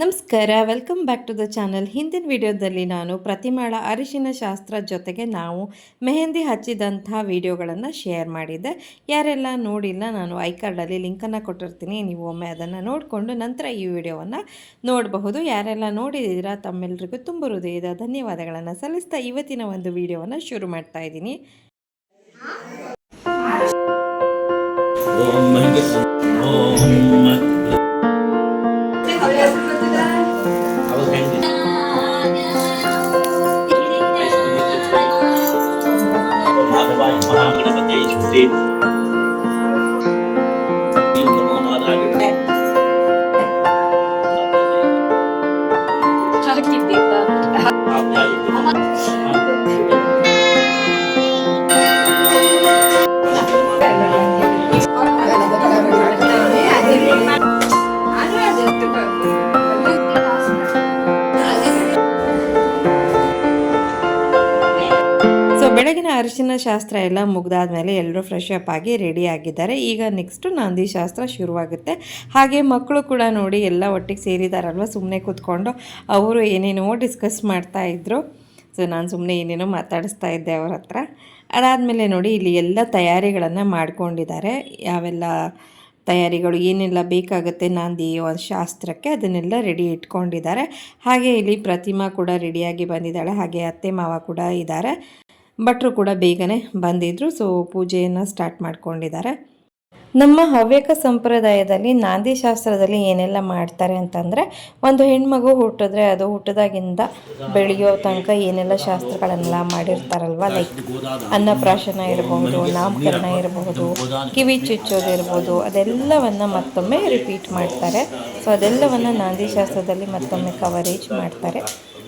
ನಮಸ್ಕಾರ welcome back to the channel ಹಿಂದಿನ ವಿಡಿಯೋದಲ್ಲಿ ನಾನು ಪ್ರತಿಮಾಳ ಅರಿಶಿನ ಶಾಸ್ತ್ರ ಜೊತೆಗೆ ನಾವು ಮೆಹಂದಿ ಹಚ್ಚಿದಂಥ ವಿಡಿಯೋಗಳನ್ನು ಶೇರ್ ಮಾಡಿದ್ದೆ. ಯಾರೆಲ್ಲ ನೋಡಿಲ್ಲ, ನಾನು ಐ ಕಾರ್ಡಲ್ಲಿ ಲಿಂಕನ್ನು ಕೊಟ್ಟಿರ್ತೀನಿ. ನೀವು ಒಮ್ಮೆ ಅದನ್ನು ನೋಡಿಕೊಂಡು ನಂತರ ಈ ವಿಡಿಯೋವನ್ನು ನೋಡಬಹುದು. ಯಾರೆಲ್ಲ ನೋಡಿದ್ದೀರಾ ತಮ್ಮೆಲ್ಲರಿಗೂ ತುಂಬ ಹೃದಯದ ಧನ್ಯವಾದಗಳನ್ನು ಸಲ್ಲಿಸ್ತಾ ಇವತ್ತಿನ ಒಂದು ವಿಡಿಯೋವನ್ನು ಶುರು ಮಾಡ್ತಾ ಇದ್ದೀನಿ. ಅರಿಶಿನ ಶಾಸ್ತ್ರ ಎಲ್ಲ ಮುಗ್ದಾದ್ಮೇಲೆ ಎಲ್ಲರೂ ಫ್ರೆಶ್ ಅಪ್ ಆಗಿ ರೆಡಿ ಆಗಿದ್ದಾರೆ. ಈಗ ನೆಕ್ಸ್ಟು ನಂದಿ ಶಾಸ್ತ್ರ ಶುರುವಾಗುತ್ತೆ. ಹಾಗೆ ಮಕ್ಕಳು ಕೂಡ ನೋಡಿ ಎಲ್ಲ ಒಟ್ಟಿಗೆ ಸೇರಿದಾರಲ್ವ? ಸುಮ್ಮನೆ ಕೂತ್ಕೊಂಡು ಅವರು ಏನೇನೋ ಡಿಸ್ಕಸ್ ಮಾಡ್ತಾ ಇದ್ರು. ಸೊ ನಾನು ಸುಮ್ಮನೆ ಏನೇನೋ ಮಾತಾಡಿಸ್ತಾ ಇದ್ದೆ ಅವ್ರ ಹತ್ರ. ಅದಾದಮೇಲೆ ನೋಡಿ ಇಲ್ಲಿ ಎಲ್ಲ ತಯಾರಿಗಳನ್ನು ಮಾಡ್ಕೊಂಡಿದ್ದಾರೆ. ಯಾವೆಲ್ಲ ತಯಾರಿಗಳು, ಏನೆಲ್ಲ ಬೇಕಾಗುತ್ತೆ ನಾಂದಿ ಒಂದು ಶಾಸ್ತ್ರಕ್ಕೆ ಅದನ್ನೆಲ್ಲ ರೆಡಿ ಇಟ್ಕೊಂಡಿದ್ದಾರೆ. ಹಾಗೆ ಇಲ್ಲಿ ಪ್ರತಿಮಾ ಕೂಡ ರೆಡಿಯಾಗಿ ಬಂದಿದ್ದಾಳೆ. ಹಾಗೆ ಅತ್ತೆ, ಮಾವ ಕೂಡ ಇದ್ದಾರೆ. ಭಟ್ರು ಕೂಡ ಬೇಗನೆ ಬಂದಿದ್ದರು ಸೊ ಪೂಜೆಯನ್ನು ಸ್ಟಾರ್ಟ್ ಮಾಡ್ಕೊಂಡಿದ್ದಾರೆ. ನಮ್ಮ ಹವ್ಯಕ ಸಂಪ್ರದಾಯದಲ್ಲಿ, ನಾಂದಿ ಶಾಸ್ತ್ರದಲ್ಲಿ ಏನೆಲ್ಲ ಮಾಡ್ತಾರೆ ಅಂತಂದರೆ, ಒಂದು ಹೆಣ್ಮಗು ಹುಟ್ಟಿದ್ರೆ ಅದು ಹುಟ್ಟಿದಾಗಿಂದ ಬೆಳೆಯೋ ತನಕ ಏನೆಲ್ಲ ಶಾಸ್ತ್ರಗಳನ್ನೆಲ್ಲ ಮಾಡಿರ್ತಾರಲ್ವ? ಲೈಕ್ ಅನ್ನಪ್ರಾಶನ ಇರಬಹುದು ನಾಮಕರಣ ಇರಬಹುದು ಕಿವಿ ಚುಚ್ಚೋದಿರ್ಬೋದು ಅದೆಲ್ಲವನ್ನು ಮತ್ತೊಮ್ಮೆ ರಿಪೀಟ್ ಮಾಡ್ತಾರೆ. ಸೊ ಅದೆಲ್ಲವನ್ನು ನಾಂದಿ ಶಾಸ್ತ್ರದಲ್ಲಿ ಮತ್ತೊಮ್ಮೆ ಕವರೇಜ್ ಮಾಡ್ತಾರೆ.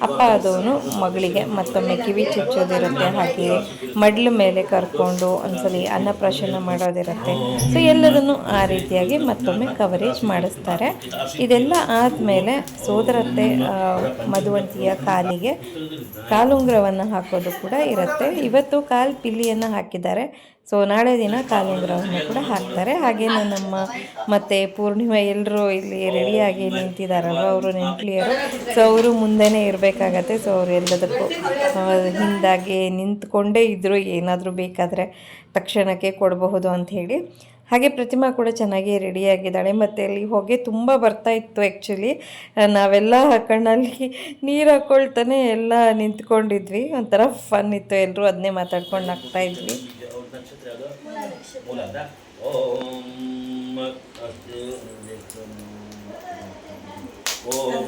ಅಪ್ಪ ಆದವನು ಮಗಳಿಗೆ ಮತ್ತೊಮ್ಮೆ ಕಿವಿ ಚುಚ್ಚೋದಿರುತ್ತೆ ಹಾಗೆ ಮಡ್ಲ ಮೇಲೆ ಕರ್ಕೊಂಡು ಒಂದ್ಸಲಿ ಅನ್ನಪ್ರಾಶನ ಮಾಡೋದಿರುತ್ತೆ. ಸೊ ಎಲ್ಲದನ್ನು ಆ ರೀತಿಯಾಗಿ ಮತ್ತೊಮ್ಮೆ ಕವರೇಜ್ ಮಾಡಿಸ್ತಾರೆ. ಇದೆಲ್ಲ ಆದಮೇಲೆ ಸೋದರತ್ತೆ ಮಧುವಂತಿಯ ಕಾಲಿಗೆ ಕಾಲುಂಗ್ರವನ್ನು ಹಾಕೋದು ಕೂಡ ಇರುತ್ತೆ. ಇವತ್ತು ಕಾಲು ಪಿಲ್ಲಿಯನ್ನು ಹಾಕಿದ್ದಾರೆ. ಸೊ ನಾಳೆ ದಿನ ಕಾಲುಂಗ್ರವನ್ನು ಕೂಡ ಹಾಕ್ತಾರೆ. ಹಾಗೆ ನಮ್ಮ ಮತ್ತು ಪೂರ್ಣಿಮಾ ಎಲ್ಲರೂ ಇಲ್ಲಿ ರೆಡಿಯಾಗಿ ನಿಂತಿದ್ದಾರಲ್ವ ಅವರು ನೆಂಟ್ಲಿಯರು ಸೊ ಅವರು ಮುಂದೆನೇ ಇರಬೇಕಾಗತ್ತೆ. ಸೊ ಅವರು ಎಲ್ಲದಕ್ಕೂ ಹಿಂದಾಗಿ ನಿಂತ್ಕೊಂಡೇ ಇದ್ದರು ಏನಾದರೂ ಬೇಕಾದರೆ ತಕ್ಷಣಕ್ಕೆ ಕೊಡಬಹುದು ಅಂತ ಹೇಳಿ. ಹಾಗೆ ಪ್ರತಿಮಾ ಕೂಡ ಚೆನ್ನಾಗಿ ರೆಡಿಯಾಗಿದ್ದಾಳೆ ಮತ್ತು ಅಲ್ಲಿ ಹೊಗೆ ತುಂಬ ಬರ್ತಾ ಇತ್ತು ಆ್ಯಕ್ಚುಲಿ ನಾವೆಲ್ಲ ಕಣ್ಣಲ್ಲಿ ನೀರು ಹಾಕ್ಕೊಳ್ತಾನೆ ಎಲ್ಲ ನಿಂತ್ಕೊಂಡಿದ್ವಿ. ಒಂಥರ ಫನ್ ಇತ್ತು. ಎಲ್ಲರೂ ಅದನ್ನೇ ಮಾತಾಡ್ಕೊಂಡು ಹಾಕ್ತಾ ಇದ್ವಿ. ಓಂ ಓಂ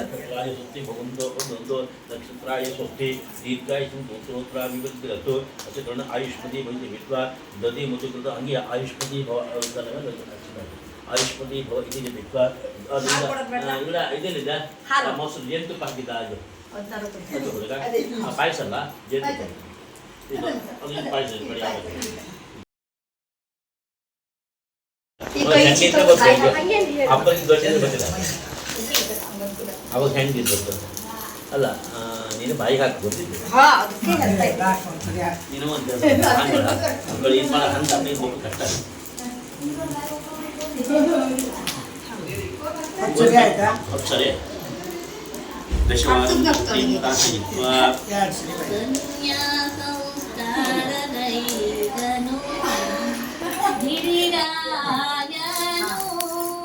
ನಕ್ಷತ್ರಾಯ ಸುತ್ತಿ ಭಗವಂತೋ ಒಂದೊಂದು ನಕ್ಷತ್ರಾಯ ಸ್ವಸ್ತಿ ದೀರ್ಘಾಯ ಸ್ತೋತ್ರ ವಿಭಕ್ತಿರತ್ತು ಅಚಕರಣ ಆಯುಷ್ಮತಿ ಭವಿಷ್ಯ ವಿಶ್ವ ದದಿ ಕೃತ ಹಂಗೆ ಆಯುಷ್ಮತಿ ಭವ ಆಯುಷ್ಮತಿ ಭವ ಇದೆ ವಿಶ್ವ ಅದರಿಂದ ಆ, ಇಲ್ಲ ಇದೇನಿದೆ ಮೊಸರು ಜೇನುತುಪ್ಪ ಹಾಕಿದ್ದ ಅದು ಆ, ಪಾಯಸ ಅಲ್ಲ ಜೇನುತುಪ್ಪ ಅದು ಪಾಯಸ ಬರೀ ದೊಡ್ಡ ಗೊತ್ತಿಲ್ಲ ಅವಾಗ ಹೆಂಗಿದ್ದು ಅಲ್ಲ ನೀನು ಬಾಯಿಗೆ ಹಾಕಿ ಗೊತ್ತಿದ್ದು ನೀನು ಒಂದು ಮಕ್ಕಳು ಏನು ಮಾಡೋ ಹೋಗಿ ಕಷ್ಟ. ಸರಿ ತಾಸಿತ್ವ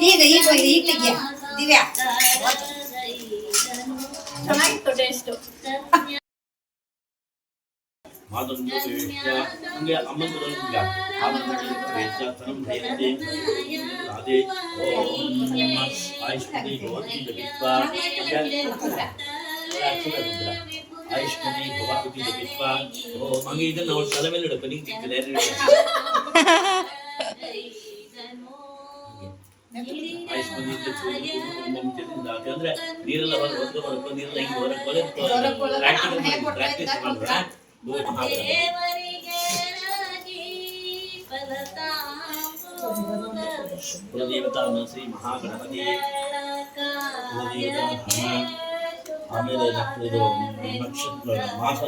ಈಗ ಈಗ ಈಗ ತೆಗಿಯ. ದಿವ್ಯಾ? ಟೇಸ್ಟು ಮಾದೊಂದು ಹಂಗೆ ಅಮ್ಮನ ಬರೋದಿಲ್ಲ ವೇಷಾತನಂ ಧೈರ್ಯತೆ ಅದೇ ಓಂ ಆಯುಷ್ಮತಿ ಭವತಿ ಜಪಿತ್ವ ಆಯುಷ್ಮತಿ ಭವತಿ ಜಪಿತ್ವ ಓಂ ಹಂಗೆ ಇದನ್ನ ಅವ್ರ ತಲೆ ಮೇಲೆ ಇಡಬೇಕು ನಿಂಗೆ ಸಿಗ್ತದೆ ಆಯುಷ್ಮತಿ ಅಂದ್ರೆ ನೀರೆಲ್ಲ ಹೊರ ಒಂದು ಹೊರಕ್ಕೆ ನೀರೆಲ್ಲ ಹಿಂಗೆ ಹೊರಕ್ಕೆ ಹೊರಕ್ಕೆ ಪ್ರಾಕ್ಟೀಸ್ ಮಾಡಿದ್ರೆ ದೂರ ಹಾಕ್ತಾರೆ ಕುಲದೇವತಾನ ಶ್ರೀ ಮಹಾಗಣಪತಿ ಕುಲದೇವತಾ ಆಮೇಲೆ ಇದು ನಕ್ಷತ್ರ ಮಾಸ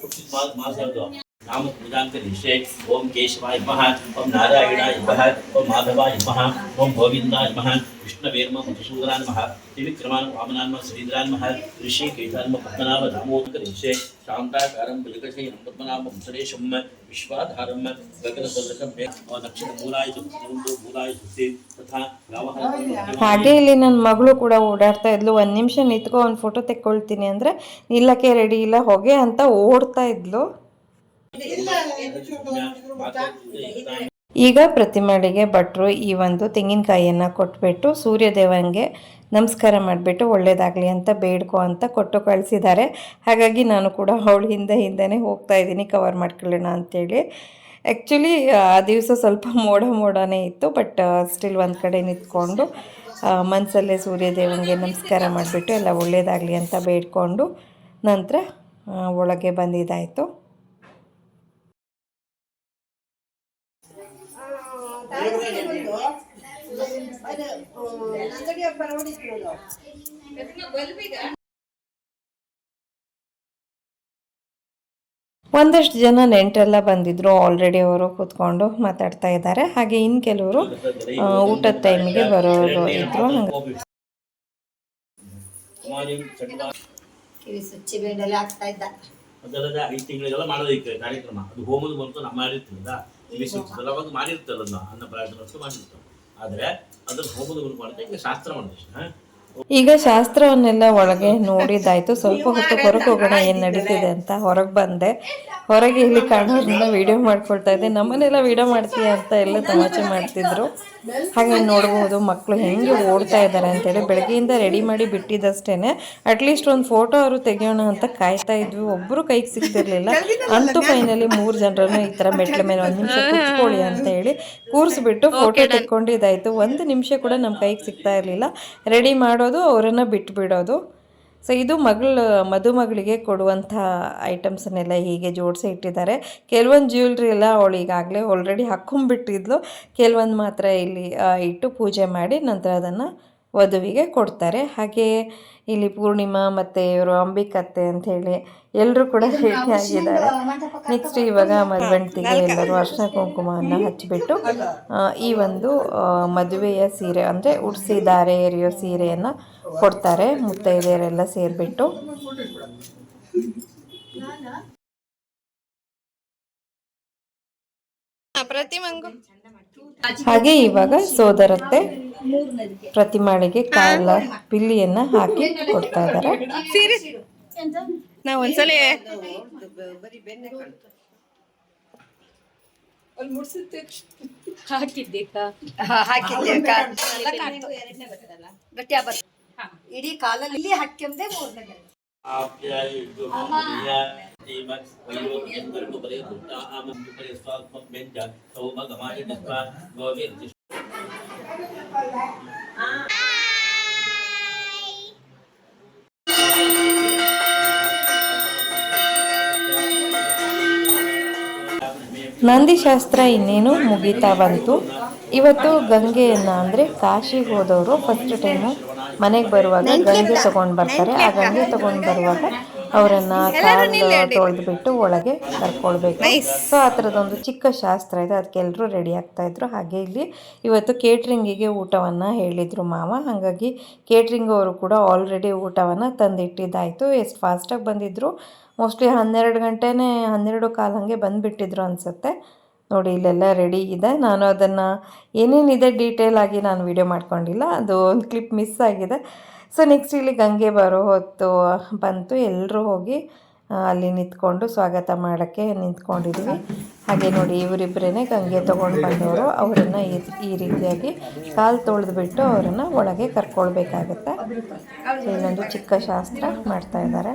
ಹುಟ್ಟಿದ ಮಾಸ ಅದು नाम पूजां करिष्ये ओम केशवाय नमः ओम नारायणाय नमः ओम माधवाय नमः ओम गोविन्दाय नमः विष्णवे नमः मधुसूदनाय नमः त्रिविक्रमान् वामनाय नमः श्रीधराय नमः ऋषिकेशाय नमः पद्मनाभ दामोदर करिष्ये शान्ताकारं भुजगशयनं पद्मनाभं सुरेशं विश्वाधारं गगनसदृशं नक्षत्रमूलाय सुन्दो मूलाय सुस्ति तथा ವ್ಯವಹಾರ ಹಾಗೆ ಇಲ್ಲಿ ನನ್ನ ಮಗಳು ಕೂಡ ಓಡಾಡ್ತಾ ಇದ್ಲು ಒಂದು ನಿಮಿಷ ನಿಂತ್ಕೊ ಒಂದು ಫೋಟೋ ತೆಕ್ಕೊಳ್ತೀನಿ ಅಂದರೆ ನಿಲ್ಲಕ್ಕೆ ರೆಡಿ ಇಲ್ಲ ಹೊಗೆ ಅಂತ ಓಡ್ತಾ ಇದ್ಲು ಈಗ ಪ್ರತಿಮಳಿಗೆ ಭಟ್ರು ಈ ಒಂದು ತೆಂಗಿನಕಾಯಿಯನ್ನು ಕೊಟ್ಬಿಟ್ಟು ಸೂರ್ಯದೇವನಿಗೆ ನಮಸ್ಕಾರ ಮಾಡಿಬಿಟ್ಟು ಒಳ್ಳೇದಾಗಲಿ ಅಂತ ಬೇಡ್ಕೊ ಅಂತ ಕೊಟ್ಟು ಕಳಿಸಿದ್ದಾರೆ. ಹಾಗಾಗಿ ನಾನು ಕೂಡ ಅವಳ ಹಿಂದೆ ಹಿಂದೆನೇ ಹೋಗ್ತಾ ಇದ್ದೀನಿ ಕವರ್ ಮಾಡ್ಕೊಳ್ಳೋಣ ಅಂತೇಳಿ. ಆ್ಯಕ್ಚುಲಿ ಆ ದಿವಸ ಸ್ವಲ್ಪ ಮೋಡ ಮೋಡನೇ ಇತ್ತು ಬಟ್ ಸ್ಟಿಲ್ ಒಂದು ಕಡೆ ನಿಂತ್ಕೊಂಡು ಮನಸ್ಸಲ್ಲೇ ಸೂರ್ಯದೇವನಿಗೆ ನಮಸ್ಕಾರ ಮಾಡಿಬಿಟ್ಟು ಎಲ್ಲ ಒಳ್ಳೇದಾಗಲಿ ಅಂತ ಬೇಡ್ಕೊಂಡು ನಂತರ ಒಳಗೆ ಬಂದಿದ್ದಾಯಿತು. ಒಂದಷ್ಟು ಜನ ನೆಂಟೆಲ್ಲ ಬಂದಿದ್ರು ಆಲ್ರೆಡಿ ಅವರು ಕೂತ್ಕೊಂಡು ಮಾತಾಡ್ತಾ ಇದ್ದಾರೆ. ಹಾಗೆ ಇನ್ನು ಕೆಲವರು ಊಟದ ಟೈಮ್ಗೆ ಬರೋರು ಇದ್ರು. ಹಂಗ ಇದ್ದ. ಐದು ತಿಂಗಳಿಗೆಲ್ಲ ಮಾಡೋದಿಕ್ಕೆ ಕಾರ್ಯಕ್ರಮ. ಅದು ಹೋಮದ ಬಂತು ನಮ್ಮ ಮಾಡಿರ್ತೀವಲ್ಲ. ಅದನ್ನ ಅನ್ನ ಪ್ರಾರ್ಥನೆ ಆದರೆ ಮಾಡುತ್ತೆ ಈಗ ಈಗ ಶಾಸ್ತ್ರವನ್ನೆಲ್ಲ ಒಳಗೆ ನೋಡಿದಾಯ್ತು. ಸ್ವಲ್ಪ ಹೊತ್ತು ಹೊರಗೆ ಹೋಗೋಣ, ಏನು ನಡೀತಿದೆ ಅಂತ ಹೊರಗೆ ಬಂದೆ. ಹೊರಗೆ ಇಲ್ಲಿ ಕಾಣೋದನ್ನ ವಿಡಿಯೋ ಮಾಡ್ಕೊಳ್ತಾ ಇದ್ದೆ. ನಮ್ಮನೆಲ್ಲ ವಿಡಿಯೋ ಮಾಡ್ತೀಯ ಅಂತ ಎಲ್ಲ ತಮಾಷೆ ಮಾಡ್ತಿದ್ರು. ಹಾಗೆ ನೋಡ್ಬೋದು ಮಕ್ಕಳು ಹೆಂಗೆ ಓಡ್ತಾ ಇದ್ದಾರೆ ಅಂತೇಳಿ. ಬೆಳಗ್ಗೆಯಿಂದ ರೆಡಿ ಮಾಡಿ ಬಿಟ್ಟಿದ್ದಷ್ಟೇನೆ. ಅಟ್ಲೀಸ್ಟ್ ಒಂದು ಫೋಟೋ ಅವರು ತೆಗೆಯೋಣ ಅಂತ ಕಾಯ್ತಾ ಇದ್ವಿ. ಒಬ್ಬರು ಕೈಗೆ ಸಿಗ್ತಿರ್ಲಿಲ್ಲ. ಅಂತೂ ಫೈನಲಿ ಮೂರು ಜನರನ್ನು ಈ ಥರ ಮೆಟ್ಲ ಮೇಲೆ ಒಂದು ನಿಮಿಷ ಕೂತ್ಕೊಳ್ಳಿ ಅಂತ ಹೇಳಿ ಕೂರಿಸ್ಬಿಟ್ಟು ಫೋಟೋ ತೆಕ್ಕೊಂಡಿದ್ದಾಯಿತು. ಒಂದು ನಿಮಿಷ ಕೂಡ ನಮ್ಮ ಕೈಗೆ ಸಿಗ್ತಾ ಇರಲಿಲ್ಲ. ರೆಡಿ ಮಾಡೋದು, ಅವರನ್ನು ಬಿಟ್ಟು ಬಿಡೋದು ಸೊ ಇದು ಮಗಳು ಮದುಮಗಳಿಗೆ ಕೊಡುವಂಥ ಐಟಮ್ಸನ್ನೆಲ್ಲ ಹೀಗೆ ಜೋಡಿಸಿ ಇಟ್ಟಿದ್ದಾರೆ. ಕೆಲವೊಂದು ಜ್ಯುವೆಲ್ರಿ ಎಲ್ಲ ಅವಳು ಈಗಾಗಲೇ ಆಲ್ರೆಡಿ ಹಾಕ್ಕೊಂಬಿಟ್ಟಿದ್ಲು ಕೆಲವೊಂದು ಮಾತ್ರ ಇಲ್ಲಿ ಇಟ್ಟು ಪೂಜೆ ಮಾಡಿ ನಂತರ ಅದನ್ನು ವಧುವಿಗೆ ಕೊಡ್ತಾರೆ. ಹಾಗೆ ಇಲ್ಲಿ ಪೂರ್ಣಿಮಾ ಮತ್ತು ಇವರು ಅಂಬಿಕತ್ತೆ ಅಂಥೇಳಿ ಹೇಳಿ ಎಲ್ಲರೂ ಕೂಡ ರೆಡಿ ಆಗಿದ್ದಾರೆ. ನೆಕ್ಸ್ಟ್ ಇವಾಗ ಮದುವೆಂಟಿಗೆ ಎಲ್ಲರೂ ಅರ್ಶಿನ ಕುಂಕುಮವನ್ನು ಹಚ್ಚಿಬಿಟ್ಟು ಈ ಒಂದು ಮದುವೆಯ ಸೀರೆ ಅಂದರೆ ಉಡಿಸಿದ್ದಾರೆ ಎರಿಯೋ ಎರೆಯೋ ಸೀರೆಯನ್ನು ಕೊಡ್ತಾರೆ ಮುತ್ತೈದೆಯರೆಲ್ಲ ಸೇರಿಬಿಟ್ಟು. ಹಾಗೆ ಇವಾಗ ಸೋದರತ್ತೆ ಪ್ರತಿಮಾಳಿಗೆ ಕಾಲ ಪಿಲ್ಲಿಯನ್ನ ಹಾಕಿ ಕೊಡ್ತಾ ಇದ್ದಾರೆ. ನಾವು ಒಂದ್ಸಲ ಹಾಕಿದ್ದೆ ಹಾಕಿದ್ದೆ ಇಡೀ ಕಾಲಲ್ಲಿ ಇಲ್ಲಿ ಹಾಕ್ಯಂದೆ ಮೂರನೇ ಬೆರಳು. ನಂದಿಶಾಸ್ತ್ರ ಇನ್ನೇನು ಮುಗೀತಾ ಬಂತು? ಇವತ್ತು ಗಂಗೆಯನ್ನ ಅಂದ್ರೆ ಕಾಶಿಗೆ ಹೋದವರು ಫಸ್ಟ್ ಟೈಮು ಮನೆಗೆ ಬರುವಾಗ ಗಂಗೆ ತಗೊಂಡು ಬರ್ತಾರೆ. ಆ ಗಂಗೆ ತಗೊಂಡು ಬರುವಾಗ ಅವರನ್ನು ಕಾಲು ತೊಳೆದ್ಬಿಟ್ಟು ಒಳಗೆ ಕರ್ಕೊಳ್ಬೇಕು ಸೊ ಆ ಥರದೊಂದು ಚಿಕ್ಕ ಶಾಸ್ತ್ರ ಇದೆ. ಅದಕ್ಕೆ ಎಲ್ಲರೂ ರೆಡಿ ಆಗ್ತಾ ಇದ್ರು. ಹಾಗೆ ಇಲ್ಲಿ ಇವತ್ತು ಕೇಟ್ರಿಂಗಿಗೆ ಊಟವನ್ನು ಹೇಳಿದರು ಮಾವ. ಹಾಗಾಗಿ ಕೇಟ್ರಿಂಗ್ ಅವರು ಕೂಡ ಆಲ್ರೆಡಿ ಊಟವನ್ನು ತಂದಿಟ್ಟಿದ್ದಾಯಿತು. ಎಷ್ಟು ಫಾಸ್ಟಾಗಿ ಬಂದಿದ್ದರು ಮೋಸ್ಟ್ಲಿ ಹನ್ನೆರಡು ಗಂಟೆನೇ ಹನ್ನೆರಡು ಕಾಲು ಹಾಗೆ ಬಂದುಬಿಟ್ಟಿದ್ರು ಅನಿಸುತ್ತೆ. ನೋಡಿ, ಇಲ್ಲೆಲ್ಲ ರೆಡಿ ಇದೆ. ನಾನು ಅದನ್ನು ಏನೇನಿದೆ ಡೀಟೇಲ್ ಆಗಿ ನಾನು ವಿಡಿಯೋ ಮಾಡ್ಕೊಂಡಿಲ್ಲ. ಅದು ಒಂದು ಕ್ಲಿಪ್ ಮಿಸ್ ಆಗಿದೆ. ಸೊ ನೆಕ್ಸ್ಟ್ ಇಲ್ಲಿ ಗಂಗೆ ಬರೋ ಹೊತ್ತು ಬಂತು. ಎಲ್ಲರೂ ಹೋಗಿ ಅಲ್ಲಿ ನಿಂತ್ಕೊಂಡು ಸ್ವಾಗತ ಮಾಡೋಕ್ಕೆ ನಿಂತ್ಕೊಂಡಿದ್ವಿ. ಹಾಗೆ ನೋಡಿ ಇವರಿಬ್ಬರೇ ಗಂಗೆ ತೊಗೊಂಡು ಬಂದವರು. ಅವರನ್ನು ಈ ರೀತಿಯಾಗಿ ಕಾಲು ತೊಳೆದುಬಿಟ್ಟು ಅವರನ್ನು ಒಳಗೆ ಕರ್ಕೊಳ್ಬೇಕಾಗತ್ತೆ. ಇನ್ನೊಂದು ಚಿಕ್ಕ ಶಾಸ್ತ್ರ ಮಾಡ್ತಾ ಇದ್ದಾರೆ.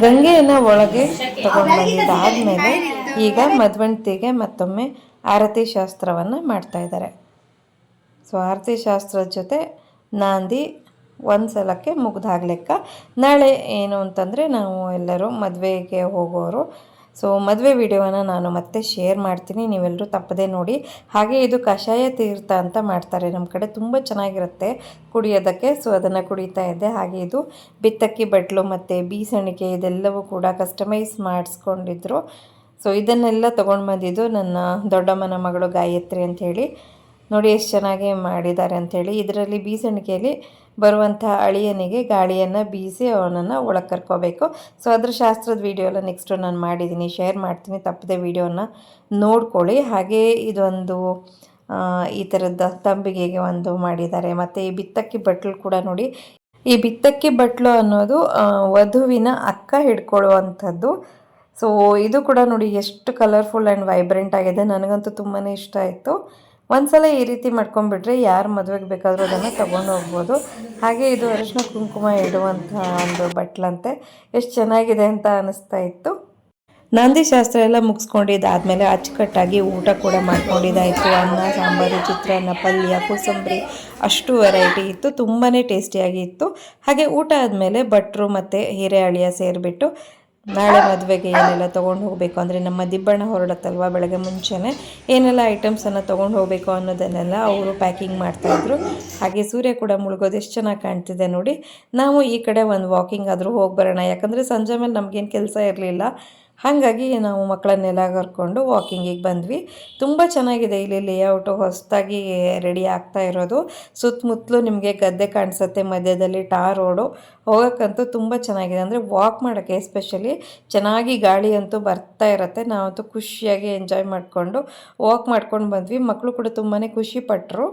ಗಂಗೆಯನ್ನು ಒಳಗೆ ತಗೊಂಡು ಬಂದಿದ್ದಾದ್ಮೇಲೆ ಈಗ ಮಧ್ವಂತಿಗೆ ಮತ್ತೊಮ್ಮೆ ಆರತಿ ಶಾಸ್ತ್ರವನ್ನು ಮಾಡ್ತಾ ಇದ್ದಾರೆ. ಸೊ ಆರತಿ ಶಾಸ್ತ್ರದ ಜೊತೆ ನಾಂದಿ ಒಂದು ಸಲಕ್ಕೆ ಮುಗ್ದಾಗ್ಲೆಕ್ಕ. ನಾಳೆ ಏನು ಅಂತಂದರೆ ನಾವು ಎಲ್ಲರೂ ಮದುವೆಗೆ ಹೋಗೋರು ಸೊ ಮದುವೆ ವಿಡಿಯೋನ ನಾನು ಮತ್ತೆ ಶೇರ್ ಮಾಡ್ತೀನಿ. ನೀವೆಲ್ಲರೂ ತಪ್ಪದೇ ನೋಡಿ. ಹಾಗೆ ಇದು ಕಷಾಯ ತೀರ್ಥ ಅಂತ ಮಾಡ್ತಾರೆ. ನಮ್ಮ ಕಡೆ ತುಂಬ ಚೆನ್ನಾಗಿರುತ್ತೆ ಕುಡಿಯೋದಕ್ಕೆ. ಸೊ ಅದನ್ನು ಕುಡಿತಾ ಇದ್ದೆ. ಹಾಗೆ ಇದು ಬಿತ್ತಕ್ಕಿ ಬಟ್ಲು ಮತ್ತು ಬೀಸಣಿಗೆ ಇದೆಲ್ಲವೂ ಕೂಡ ಕಸ್ಟಮೈಸ್ ಮಾಡಿಸ್ಕೊಂಡಿದ್ರು. ಸೊ ಇದನ್ನೆಲ್ಲ ತೊಗೊಂಡು ಬಂದಿದ್ದು ನನ್ನ ದೊಡ್ಡಮ್ಮನ ಮಗಳು ಗಾಯತ್ರಿ ಅಂಥೇಳಿ ನೋಡಿ, ಎಷ್ಟು ಚೆನ್ನಾಗಿ ಮಾಡಿದ್ದಾರೆ ಅಂಥೇಳಿ ಇದರಲ್ಲಿ ಬೀಸಣಿಗೆಯಲ್ಲಿ ಬರುವಂಥ ಅಳಿಯನಿಗೆ ಗಾಳಿಯನ್ನು ಬೀಸಿ ಅವನನ್ನು ಒಳಗೆ ಕರ್ಕೋಬೇಕು ಸೊ ಅದ್ರ ಶಾಸ್ತ್ರದ ವಿಡಿಯೋ ಎಲ್ಲ ನೆಕ್ಸ್ಟು ನಾನು ಮಾಡಿದ್ದೀನಿ ಶೇರ್ ಮಾಡ್ತೀನಿ. ತಪ್ಪದೆ ವಿಡಿಯೋನ ನೋಡ್ಕೊಳ್ಳಿ. ಹಾಗೇ ಇದೊಂದು ಈ ಥರದ ತಂಬಿಗೆಗೆ ಒಂದು ಮಾಡಿದ್ದಾರೆ. ಮತ್ತು ಈ ಬಿತ್ತಕ್ಕಿ ಬಟ್ಲು ಕೂಡ ನೋಡಿ. ಈ ಬಿತ್ತಕ್ಕಿ ಬಟ್ಲು ಅನ್ನೋದು ವಧುವಿನ ಅಕ್ಕ ಹಿಡ್ಕೊಳ್ಳುವಂಥದ್ದು. ಸೊ ಇದು ಕೂಡ ನೋಡಿ ಎಷ್ಟು ಕಲರ್ಫುಲ್ ಆ್ಯಂಡ್ ವೈಬ್ರೆಂಟ್ ಆಗಿದೆ. ನನಗಂತೂ ತುಂಬಾ ಇಷ್ಟ ಆಯಿತು. ಒಂದ್ಸಲ ಈ ರೀತಿ ಮಾಡ್ಕೊಂಡ್ಬಿಟ್ರೆ ಯಾರು ಮದುವೆಗೆ ಬೇಕಾದರೂ ಅದನ್ನು ತೊಗೊಂಡು ಹೋಗ್ಬೋದು. ಹಾಗೆ ಇದು ಅರಿಶಿನ ಕುಂಕುಮ ಇಡುವಂತಹ ಒಂದು ಬಟ್ಲಂತೆ. ಎಷ್ಟು ಚೆನ್ನಾಗಿದೆ ಅಂತ ಅನಿಸ್ತಾ ಇತ್ತು. ನಂದಿ ಶಾಸ್ತ್ರ ಎಲ್ಲ ಮುಗಿಸ್ಕೊಂಡಿದ್ದಾದಮೇಲೆ ಅಚ್ಚುಕಟ್ಟಾಗಿ ಊಟ ಕೂಡ ಮಾಡ್ಕೊಂಡಿದ್ದಾಯಿತು. ಅನ್ನ, ಸಾಂಬಾರು, ಚಿತ್ರಾನ್ನ, ಪಲ್ಯ, ಕೋಸಂಬರಿ, ಅಷ್ಟು ವೆರೈಟಿ ಇತ್ತು. ತುಂಬಾ ಟೇಸ್ಟಿಯಾಗಿ ಇತ್ತು. ಹಾಗೆ ಊಟ ಆದಮೇಲೆ ಭಟ್ರು ಮತ್ತು ಹಿರೇ ಅಳಿಯ ಸೇರಿಬಿಟ್ಟು ನಾಳೆ ಮದುವೆಗೆ ಏನೆಲ್ಲ ತೊಗೊಂಡು ಹೋಗಬೇಕು? ಅಂದರೆ ನಮ್ಮ ದಿಬ್ಬಣ್ಣ ಹೊರಡತ್ತಲ್ವ ಬೆಳಗ್ಗೆ ಮುಂಚೆನೇ ಏನೆಲ್ಲ ಐಟಮ್ಸನ್ನು ತೊಗೊಂಡು ಹೋಗಬೇಕು ಅನ್ನೋದನ್ನೆಲ್ಲ ಅವರು ಪ್ಯಾಕಿಂಗ್ ಮಾಡ್ತಾಯಿದ್ರು ಹಾಗೆ ಸೂರ್ಯ ಕೂಡ ಮುಳುಗೋದು ಎಷ್ಟು ಚೆನ್ನಾಗಿ ಕಾಣ್ತಿದೆ ನೋಡಿ. ನಾವು ಈ ಕಡೆ ಒಂದು ವಾಕಿಂಗ್ ಆದರೂ ಹೋಗಿ ಬರೋಣ. ಯಾಕಂದರೆ ಸಂಜೆ ಮೇಲೆ ನಮಗೇನು ಕೆಲಸ ಇರಲಿಲ್ಲ. ಹಾಗಾಗಿ ನಾವು ಮಕ್ಕಳನ್ನೆಲ್ಲ ಕರ್ಕೊಂಡು ವಾಕಿಂಗಿಗೆ ಬಂದ್ವಿ. ತುಂಬ ಚೆನ್ನಾಗಿದೆ ಇಲ್ಲಿ ಲೇಔಟು ಹೊಸದಾಗಿ ರೆಡಿ ಆಗ್ತಾ ಇರೋದು. ಸುತ್ತಮುತ್ತಲು ನಿಮಗೆ ಗದ್ದೆ ಕಾಣಿಸುತ್ತೆ, ಮಧ್ಯದಲ್ಲಿ ಟಾರ್ ರೋಡು ಹೋಗೋಕ್ಕಂತೂ ತುಂಬ ಚೆನ್ನಾಗಿದೆ. ಅಂದರೆ ವಾಕ್ ಮಾಡೋಕ್ಕೆ ಎಸ್ಪೆಷಲಿ ಚೆನ್ನಾಗಿ ಗಾಳಿ ಅಂತೂ ಬರ್ತಾ ಇರುತ್ತೆ. ನಾವಂತೂ ಖುಷಿಯಾಗಿ ಎಂಜಾಯ್ ಮಾಡಿಕೊಂಡು ವಾಕ್ ಮಾಡ್ಕೊಂಡು ಬಂದ್ವಿ. ಮಕ್ಕಳು ಕೂಡ ತುಂಬಾ ಖುಷಿ ಪಟ್ಟರು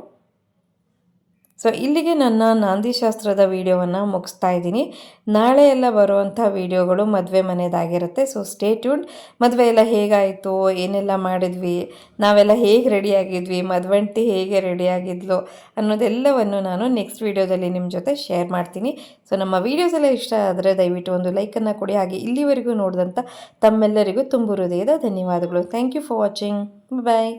ಸೊ ಇಲ್ಲಿಗೆ ನನ್ನ ನಾಂದಿ ಶಾಸ್ತ್ರದ ವಿಡಿಯೋವನ್ನು ಮುಗಿಸ್ತಾ ಇದ್ದೀನಿ. ನಾಳೆ ಎಲ್ಲ ಬರುವಂಥ ವೀಡಿಯೋಗಳು ಮದುವೆ ಮನೆಯದಾಗಿರುತ್ತೆ ಸೊ ಸ್ಟೇ ಟ್ಯೂನ್ ಮದುವೆ ಎಲ್ಲ ಹೇಗಾಯಿತು? ಏನೆಲ್ಲ ಮಾಡಿದ್ವಿ? ನಾವೆಲ್ಲ ಹೇಗೆ ರೆಡಿಯಾಗಿದ್ವಿ? ಮದುವಂಟಿ ಹೇಗೆ ರೆಡಿಯಾಗಿದ್ಲು? ಅನ್ನೋದೆಲ್ಲವನ್ನು ನಾನು ನೆಕ್ಸ್ಟ್ ವೀಡಿಯೋದಲ್ಲಿ ನಿಮ್ಮ ಜೊತೆ ಶೇರ್ ಮಾಡ್ತೀನಿ. ಸೊ ನಮ್ಮ ವೀಡಿಯೋಸ್ ಎಲ್ಲ ಇಷ್ಟ ಆದರೆ ದಯವಿಟ್ಟು ಒಂದು ಲೈಕನ್ನು ಕೊಡಿ. ಹಾಗೆ ಇಲ್ಲಿವರೆಗೂ ನೋಡಿದಂಥ ತಮ್ಮೆಲ್ಲರಿಗೂ ತುಂಬು ಹೃದಯದ ಧನ್ಯವಾದಗಳು. Thank you for watching bye